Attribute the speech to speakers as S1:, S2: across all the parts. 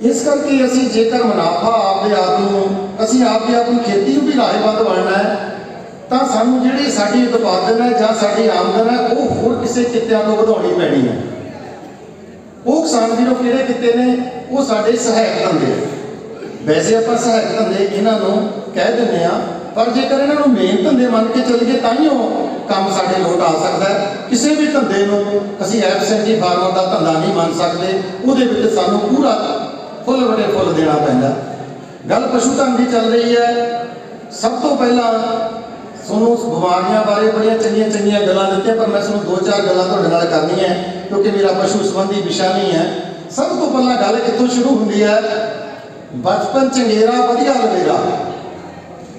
S1: ਇਸ ਕਰਕੇ ਅਸੀਂ ਜੇਕਰ ਮੁਨਾਫਾ ਆਪਦੇ ਆਪ ਨੂੰ, ਅਸੀਂ ਆਪਦੇ ਆਪ ਨੂੰ ਖੇਤੀ ਨੂੰ ਵੀ ਲਾਹੇਵੰਦ ਬਣਨਾ ਹੈ, ਤਾਂ ਸਾਨੂੰ ਜਿਹੜੀ ਸਾਡੀ ਉਤਪਾਦਨ ਹੈ ਜਾਂ ਸਾਡੀ ਆਮਦਨ ਹੈ, ਉਹ ਹੋਰ ਕਿਸੇ ਕਿੱਤਿਆਂ ਤੋਂ ਵਧਾਉਣੀ ਪੈਣੀ ਹੈ। ਉਹ ਕਿਸਾਨ ਵੀਰੋ ਕਿਹੜੇ ਕਿੱਤੇ ਨੇ? ਉਹ ਸਾਡੇ ਸਹਾਇਕ ਧੰਦੇ ਵੈਸੇ ਆਪਾਂ ਸਹਾਇਕ ਧੰਦੇ ਇਹਨਾਂ ਨੂੰ ਕਹਿ ਦਿੰਦੇ ਆ ਪਰ ਜੇਕਰ ਇਹਨਾਂ ਨੂੰ ਮੇਨ ਧੰਦੇ ਮੰਨ ਕੇ ਚੱਲੀਏ, ਤਾਂ ਹੀ ਉਹ ਕੰਮ ਸਾਡੇ ਲੋਟ ਆ ਸਕਦਾ ਕਿਸੇ ਵੀ ਧੰਦੇ ਨੂੰ ਅਸੀਂ ਐਬਸੈਂਟੀ ਫਾਰਮਰ ਦਾ ਧੰਦਾ ਨਹੀਂ ਮੰਨ ਸਕਦੇ, ਉਹਦੇ ਵਿੱਚ ਸਾਨੂੰ ਪੂਰਾ ਫੁੱਲ ਵਟੇ ਫੁੱਲ ਦੇਣਾ ਪੈਂਦਾ। ਗੱਲ ਪਸ਼ੂ ਧਨ ਦੀ ਚੱਲ ਰਹੀ ਹੈ। ਸਭ ਤੋਂ ਪਹਿਲਾਂ ਤੁਹਾਨੂੰ ਬਿਮਾਰੀਆਂ ਬਾਰੇ ਬੜੀਆਂ ਚੰਗੀਆਂ ਚੰਗੀਆਂ ਗੱਲਾਂ ਦਿੱਤੀਆਂ ਪਰ ਮੈਂ ਤੁਹਾਨੂੰ ਦੋ ਚਾਰ ਗੱਲਾਂ ਤੁਹਾਡੇ ਨਾਲ ਕਰਨੀਆਂ ਹੈ, ਕਿਉਂਕਿ ਮੇਰਾ ਪਸ਼ੂ ਸੰਬੰਧੀ ਵਿਸ਼ਾ ਨਹੀਂ ਹੈ। ਸਭ ਤੋਂ ਪਹਿਲਾਂ ਗੱਲ ਕਿੱਥੋਂ ਸ਼ੁਰੂ ਹੁੰਦੀ ਹੈ? ਬਚਪਨ ਚੰਗੇਰਾ ਵਧੀਆ ਲਵੇਰਾ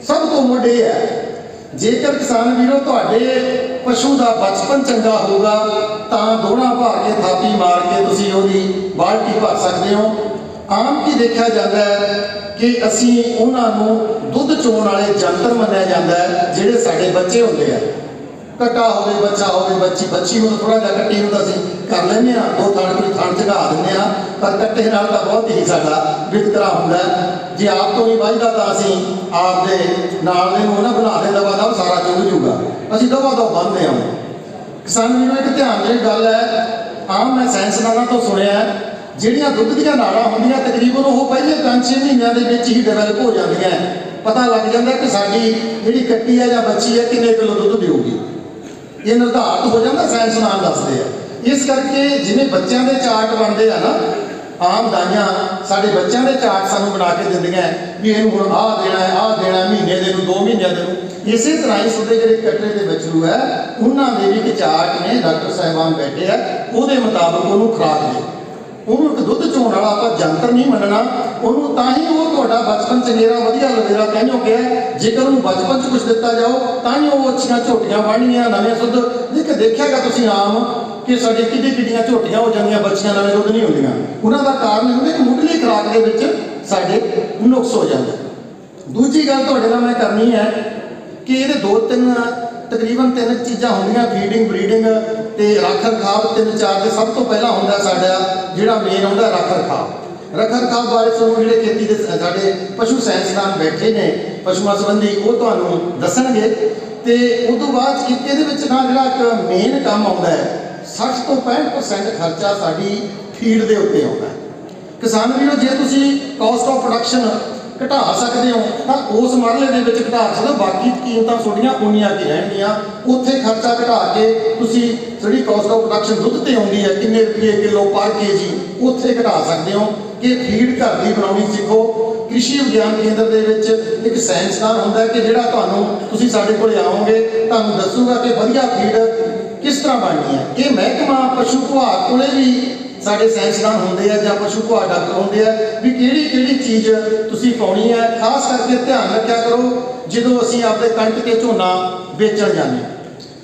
S1: ਸਭ ਤੋਂ ਮੁੱਢ ਇਹ ਹੈ ਜੇਕਰ ਕਿਸਾਨ ਵੀਰੋ ਤੁਹਾਡੇ ਪਸ਼ੂ ਦਾ ਬਚਪਨ ਚੰਗਾ ਹੋਊਗਾ ਤਾਂ ਦੋਣਾ ਭਾ ਕੇ ਥਾਪੀ ਮਾਰ ਕੇ ਤੁਸੀਂ ਉਹਦੀ ਬਾਲਟੀ ਭਰ ਸਕਦੇ ਹੋ। ਆਮ ਕੀ ਦੇਖਿਆ ਜਾਂਦਾ ਹੈ ਕਿ ਅਸੀਂ ਉਹਨਾਂ ਨੂੰ ਦੁੱਧ ਚੋਣ ਵਾਲੇ ਜੰਤਰ ਮੰਨਿਆ ਜਾਂਦਾ ਹੈ, ਜਿਹੜੇ ਸਾਡੇ ਬੱਚੇ ਹੁੰਦੇ ਆ। ਕਟਾ ਹੋਵੇ, ਬੱਚਾ ਹੋਵੇ, ਬੱਚੀ ਬੱਚੀ ਨੂੰ ਥੋੜਾ ਜਿਹਾ ਕੱਟੀ ਨੂੰ ਤਾਂ ਅਸੀਂ ਕਰ ਲੈਂਦੇ ਆ ਦੋ ਥਾਣ ਕੋਈ ਥਾਣ ਚਗਾ ਦਿੰਦੇ ਆ ਪਰ ਕੱਟੇ ਨਾਲ ਤਾਂ ਬਹੁਤ ਹੀ ਸਾਡਾ ਵਿਤਕਰਾ ਹੁੰਦਾ ਜੇ ਆਪ ਤੋਂ ਨਹੀਂ ਵਾਜਦਾ ਤਾਂ ਅਸੀਂ ਆਪ ਦੇ ਨਾਲ ਦੇ ਨੂੰ ਨਾ ਬਣਾ ਦੇ ਦਵਾ ਦਾ ਸਾਰਾ ਚੁੱਕ ਜੂਗਾ। ਅਸੀਂ ਦਵਾ ਦਾ ਬੰਨਦੇ ਆ ਕਿਸਾਨ ਵੀਰੋ, ਇੱਕ ਧਿਆਨ ਦੀ ਗੱਲ ਹੈ, ਆਮ ਮੈਂ ਸਾਇੰਸਦਾਨਾਂ ਤੋਂ ਸੁਣਿਆ ਜਿਹੜੀਆਂ ਦੁੱਧ ਦੀਆਂ ਨਾੜਾਂ ਹੁੰਦੀਆਂ ਤਕਰੀਬਨ ਉਹ ਪਹਿਲੇ 5-6 ਮਹੀਨਿਆਂ ਦੇ ਵਿੱਚ ਹੀ ਡਿਵੈਲਪ ਹੋ ਜਾਂਦੀਆਂ ਪਤਾ ਲੱਗ ਜਾਂਦਾ ਕਿ ਸਾਡੀ ਜਿਹੜੀ ਕੱਟੀ ਹੈ ਜਾਂ ਬੱਚੀ ਹੈ ਕਿੰਨੇ ਕਿਲੋ ਦੁੱਧ ਦੇਊਗੀ। ਇਹ ਨਿਰਧਾਰਤ ਹੋ ਜਾਂਦਾ ਸਾਇੰਸਦਾਨ ਦੱਸਦੇ ਆ। ਇਸ ਕਰਕੇ ਜਿਵੇਂ ਬੱਚਿਆਂ ਦੇ ਚਾਰਟ ਬਣਦੇ ਆ ਨਾ, ਆਮ ਦਾਈਆਂ ਸਾਡੇ ਬੱਚਿਆਂ ਦੇ ਚਾਰਟ ਸਾਨੂੰ ਬਣਾ ਕੇ ਦਿੰਦੀਆਂ ਵੀ ਇਹਨੂੰ ਹੁਣ ਆਹ ਦੇਣਾ ਹੈ, ਆਹ ਦੇਣਾ ਮਹੀਨੇ ਦੇ ਨੂੰ 2 ਮਹੀਨਿਆਂ ਦੇ ਨੂੰ। ਇਸੇ ਤਰ੍ਹਾਂ ਹੀ ਤੁਹਾਡੇ ਜਿਹੜੇ ਕੱਟੜੇ ਦੇ ਬੱਚਰੂ ਹੈ, ਉਹਨਾਂ ਦੇ ਵੀ ਇੱਕ ਚਾਰਟ ਨੇ ਡਾਕਟਰ ਸਾਹਿਬਾਨ ਬੈਠੇ ਆ, ਉਹਦੇ ਮੁਤਾਬਕ ਉਹਨੂੰ ਖੁਰਾਕ ਦੇ। ਉਹਨੂੰ ਇੱਕ ਦੁੱਧ ਚੋਣ ਵਾਲਾ ਆਪਾਂ ਜੰਤਰ ਨਹੀਂ ਮੰਨਣਾ, ਉਹਨੂੰ ਤਾਂ ਹੀ ਉਹ ਤੁਹਾਡਾ ਬਚਪਨ ਚੰਗੇਰਾ ਵਧੀਆ ਲਵੇਰਾ ਕਹਿੰਦੇ ਕਿ ਜੇਕਰ ਉਹਨੂੰ ਬਚਪਨ ਚ ਕੁਝ ਦਿੱਤਾ ਜਾਓ, ਤਾਂ ਹੀ ਉਹ ਅੱਛੀਆਂ ਝੋਟੀਆਂ ਬਣਨੀਆਂ, ਨਵੇਂ ਸੁੱਧ ਦੇਖ, ਦੇਖਿਆਗਾ ਤੁਸੀਂ ਆਮ ਕਿ ਸਾਡੇ ਕਿੱਡੀ ਕਿੱਡੀਆਂ ਝੋਟੀਆਂ ਹੋ ਜਾਂਦੀਆਂ, ਬੱਚੀਆਂ ਨਵੇਂ ਦੁੱਧ ਨਹੀਂ ਹੁੰਦੀਆਂ। ਉਹਨਾਂ ਦਾ ਕਾਰਨ ਇਹ ਹੁੰਦਾ ਕਿ ਮੁੱਢਲੀ ਖੁਰਾਕ ਦੇ ਵਿੱਚ ਸਾਡੇ ਨੁਕਸ ਹੋ ਜਾਂਦਾ। ਦੂਜੀ ਗੱਲ ਤੁਹਾਡੇ ਨਾਲ ਮੈਂ ਕਰਨੀ ਹੈ ਕਿ ਇਹਦੇ ਦੋ ਤਿੰਨ, ਤਕਰੀਬਨ ਤਿੰਨ ਚੀਜ਼ਾਂ ਹੁੰਦੀਆਂ, ਫੀਡਿੰਗ, ਬਰੀਡਿੰਗ ਤੇ ਰੱਖ ਰਖਾਵ ਤਿੰਨ ਚਾਰ ਦੇ ਸਭ ਤੋਂ ਪਹਿਲਾਂ ਹੁੰਦਾ ਸਾਡਾ, ਜਿਹੜਾ ਮੇਨ ਹੁੰਦਾ ਰੱਖ ਰਖਾਵ ਰੱਖ ਰਖਾਵ ਬਾਰੇ ਤੁਹਾਨੂੰ ਜਿਹੜੇ ਖੇਤੀ ਦੇ ਸਾਡੇ ਪਸ਼ੂ ਸਾਇੰਸਦਾਨ ਬੈਠੇ ਨੇ, ਪਸ਼ੂਆਂ ਸੰਬੰਧੀ, ਉਹ ਤੁਹਾਨੂੰ ਦੱਸਣਗੇ। ਤੇ ਉਸ ਤੋਂ ਬਾਅਦ ਇੱਕ ਇਹਦੇ ਵਿੱਚ ਨਾ ਜਿਹੜਾ ਇੱਕ ਮੇਨ ਕੰਮ ਆਉਂਦਾ ਹੈ 60 ਤੋਂ 65% ਖਰਚਾ ਸਾਡੀ ਫੀਡ ਦੇ ਉੱਤੇ ਆਉਂਦਾ ਹੈ। ਕਿਸਾਨ ਵੀਰੋ, ਜੇ ਤੁਸੀਂ ਕਾਸਟ ਆਫ ਪ੍ਰੋਡਕਸ਼ਨ ਘਟਾ ਸਕਦੇ ਹੋ, ਤਾਂ ਉਸ ਮਰਲੇ ਦੇ ਵਿੱਚ ਘਟਾ ਸਕਦੇ ਹੋ। ਬਾਕੀ ਕੀਮਤਾਂ ਤੁਹਾਡੀਆਂ ਉਨੀਆਂ ਕੀ ਰਹਿਣਗੀਆਂ। ਉੱਥੇ ਖਰਚਾ ਘਟਾ ਕੇ ਤੁਸੀਂ ਜਿਹੜੀ ਕਾਸਟ ਆਫ ਪ੍ਰੋਡਕਸ਼ਨ ਦੁੱਧ ਤੇ ਆਉਂਦੀ ਹੈ, ਕਿੰਨੇ ਰੁਪਏ ਕਿਲੋ ਪਰ ਕੇਜੀ ਉੱਥੇ ਘਟਾ ਸਕਦੇ ਹੋ। ਕਿ ਫੀਡ ਘਰ ਦੀ ਬਣਾਉਣੀ ਸਿੱਖੋ। ਕ੍ਰਿਸ਼ੀ ਵਿਗਿਆਨ ਕੇਂਦਰ ਦੇ ਵਿੱਚ ਇੱਕ ਸਾਇੰਸਦਾਨ ਹੁੰਦਾ ਕਿ ਜਿਹੜਾ ਤੁਹਾਨੂੰ ਤੁਸੀਂ ਸਾਡੇ ਕੋਲ ਆਓਗੇ, ਤੁਹਾਨੂੰ ਦੱਸੂਗਾ ਕਿ ਵਧੀਆ ਫੀਡ ਕਿਸ ਤਰ੍ਹਾਂ ਬਣਨੀ ਹੈ। ਇਹ ਮਹਿਕਮਾ ਪਸ਼ੂ ਵਿਭਾਗ ਕੋਲੇ ਵੀ ਸਾਡੇ ਸਾਇੰਸਦਾਨ ਹੁੰਦੇ ਆ ਜਾਂ ਪਸ਼ੂ ਵਿਭਾਗ ਡਾਕਟਰ ਹੁੰਦੇ ਆ, ਵੀ ਕਿਹੜੀ ਕਿਹੜੀ ਚੀਜ਼ ਤੁਸੀਂ ਪਾਉਣੀ ਹੈ, ਖਾਸ ਕਰਕੇ ਧਿਆਨ ਰੱਖਿਆ ਕਰੋ ਜਦੋਂ ਅਸੀਂ ਆਪਦੇ ਕਣਕ ਤੇ ਝੋਨਾ ਵੇਚਣ ਜਾਂਦੇ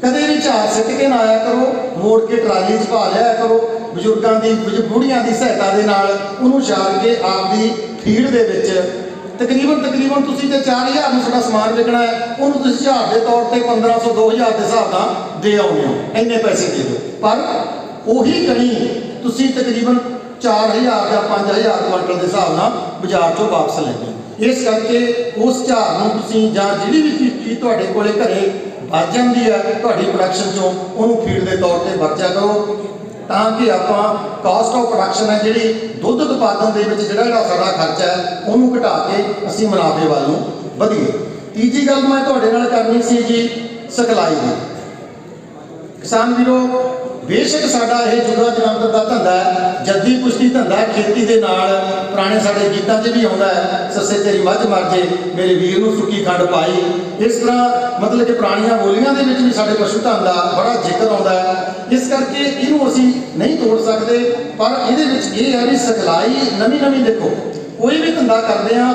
S1: ਕਦੇ ਵੀ ਝਾੜ ਸਿੱਟ ਕੇ ਨਾ ਆਇਆ ਕਰੋ, ਮੋੜ ਕੇ ਟਰਾਲੀ 'ਚ ਪਾ ਲਿਆ ਕਰੋ, ਬਜ਼ੁਰਗਾਂ ਦੀ ਬਜ਼ੁ- ਬੁੜੀਆਂ ਦੀ ਸਹਾਇਤਾ ਦੇ ਨਾਲ ਉਹਨੂੰ ਛਾੜ ਕੇ ਆਪਦੀ ਫੀਡ ਦੇ ਵਿੱਚ ਤਕਰੀਬਨ ਤਕਰੀਬਨ ਤੁਸੀਂ ਤੇ 4000 ਨੂੰ ਤੁਹਾਡਾ ਸਮਾਨ ਵਿਕਣਾ ਹੈ, ਉਹਨੂੰ ਤੁਸੀਂ ਝਾੜ ਦੇ ਤੌਰ ਤੇ 1500 2000 ਦੇ ਹਿਸਾਬ ਨਾਲ ਦੇ ਆਉਂਦੇ ਹੋ, ਇੰਨੇ ਪੈਸੇ ਦੇ ਦਿਓ। ਪਰ ਉਹੀ ਕਣੀ ਤੁਸੀਂ ਤਕਰੀਬਨ 4000 ਜਾਂ 5000 ਕੁਆਂਟਲ ਦੇ ਹਿਸਾਬ ਨਾਲ ਬਾਜ਼ਾਰ ਚੋਂ ਵਾਪਸ ਲੈਂਦੇ ਹੋ ਇਸ ਕਰਕੇ ਉਸ ਝਾੜ ਨੂੰ ਤੁਸੀਂ ਜਾਂ ਜਿਹੜੀ ਵੀ ਚੀਜ਼ ਚੀਜ਼ ਤੁਹਾਡੇ ਕੋਲੇ ਘਰੇ ਬਚ ਜਾਂਦੀ ਹੈ ਤੁਹਾਡੀ ਪ੍ਰੋਡਕਸ਼ਨ ਚੋਂ, ਉਹਨੂੰ ਫੀਡ ਦੇ ਤੌਰ ਤੇ ਵਰਤਿਆ ਕਰੋ, ਤਾਂ ਕਿ ਆਪਾਂ ਕਾਸਟ ਆਫ ਪ੍ਰੋਡਕਸ਼ਨ ਹੈ ਜਿਹੜੀ ਦੁੱਧ ਉਤਪਾਦਨ ਦੇ ਵਿੱਚ ਜਿਹੜਾ ਜਿਹੜਾ ਸਾਡਾ ਖਰਚਾ ਹੈ, ਉਹਨੂੰ ਘਟਾ ਕੇ ਅਸੀਂ ਮੁਨਾਫੇ ਵੱਲ ਨੂੰ ਵਧੀਏ। ਤੀਜੀ ਗੱਲ ਮੈਂ ਤੁਹਾਡੇ ਨਾਲ ਕਰਨੀ ਸੀ ਜੀ, ਸਿਖਲਾਈ ਦੀ। ਕਿਸਾਨ ਵੀਰੋ ਬੇਸ਼ੱਕ ਸਾਡਾ ਇਹ ਜੁਗਾ ਜਲੰਧਰ ਦਾ ਧੰਦਾ ਹੈ, ਜੱਦੀ ਕੁਸ਼ਤੀ ਧੰਦਾ ਹੈ, ਖੇਤੀ ਦੇ ਨਾਲ ਪੁਰਾਣੇ ਸਾਡੇ ਗੀਤਾਂ 'ਚ ਵੀ ਆਉਂਦਾ ਹੈ, ਸੱਸੇ ਤੇਰੀ ਮੱਝ ਮਰ ਜੇ, ਮੇਰੇ ਵੀਰ ਨੂੰ ਸੁੱਕੀ ਖੰਡ ਪਾਈ। ਇਸ ਤਰ੍ਹਾਂ ਮਤਲਬ ਕਿ ਪੁਰਾਣੀਆਂ ਬੋਲੀਆਂ ਦੇ ਵਿੱਚ ਵੀ ਸਾਡੇ ਪਸ਼ੂ ਧਨ ਦਾ ਬੜਾ ਜ਼ਿਕਰ ਆਉਂਦਾ ਹੈ। ਇਸ ਕਰਕੇ ਇਹਨੂੰ ਅਸੀਂ ਨਹੀਂ ਤੋੜ ਸਕਦੇ, ਪਰ ਇਹਦੇ ਵਿੱਚ ਇਹ ਹੈ ਵੀ ਸਿਖਲਾਈ ਨਵੀਂ ਨਵੀਂ ਦੇਖੋ, ਕੋਈ ਵੀ ਧੰਦਾ ਕਰਦੇ ਆ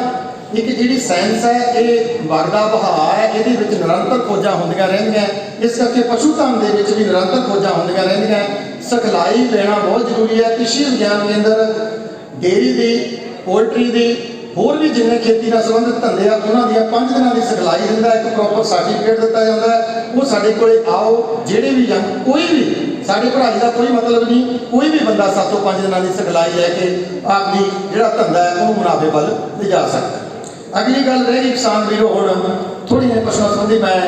S1: ਇੱਕ ਜਿਹੜੀ ਸਾਇੰਸ ਹੈ, ਇਹ ਵਰਦਾ ਬਹਾ ਹੈ, ਇਹਦੇ ਵਿੱਚ ਨਿਰੰਤਰ ਖੋਜਾਂ ਹੁੰਦੀਆਂ ਰਹਿੰਦੀਆਂ ਇਸ ਕਰਕੇ ਪਸ਼ੂ ਧਨ ਦੇ ਵਿੱਚ ਵੀ ਨਿਰੰਤਰ ਖੋਜਾਂ ਹੁੰਦੀਆਂ ਰਹਿੰਦੀਆਂ ਸਖਲਾਈ ਲੈਣਾ ਬਹੁਤ ਜ਼ਰੂਰੀ ਹੈ। ਕ੍ਰਿਸ਼ੀ ਵਿਗਿਆਨ ਕੇਂਦਰ ਡੇਰੀ ਦੀ, ਪੋਲਟਰੀ ਦੀ, ਹੋਰ ਵੀ ਜਿੰਨੇ ਖੇਤੀ ਨਾਲ ਸੰਬੰਧਿਤ ਧੰਦੇ ਆ, ਉਹਨਾਂ ਦੀਆਂ ਪੰਜ ਦਿਨਾਂ ਦੀ ਸਿਖਲਾਈ ਦਿੰਦਾ ਇੱਕ ਪ੍ਰੋਪਰ ਸਰਟੀਫਿਕੇਟ ਦਿੱਤਾ ਜਾਂਦਾ ਉਹ ਸਾਡੇ ਕੋਲੇ ਆਓ। ਜਿਹੜੇ ਵੀ ਜਾਂ ਕੋਈ ਵੀ, ਸਾਡੀ ਪੜ੍ਹਾਈ ਦਾ ਕੋਈ ਮਤਲਬ ਨਹੀਂ। ਕੋਈ ਵੀ ਬੰਦਾ 7 ਤੋਂ 5 ਦਿਨਾਂ ਦੀ ਸਿਖਲਾਈ ਲੈ ਕੇ ਆਪਣੀ ਜਿਹੜਾ ਧੰਦਾ ਹੈ, ਉਹ ਮੁਨਾਫੇ ਵੱਲ ਲਿਜਾ ਸਕਦਾ ਅਗਲੀ ਗੱਲ ਰਹਿ ਗਈ ਕਿਸਾਨ ਵੀਰੋ ਹੁਣ ਥੋੜੀਆਂ ਪਸ਼ੂ ਸੰਬੰਧੀ ਮੈਂ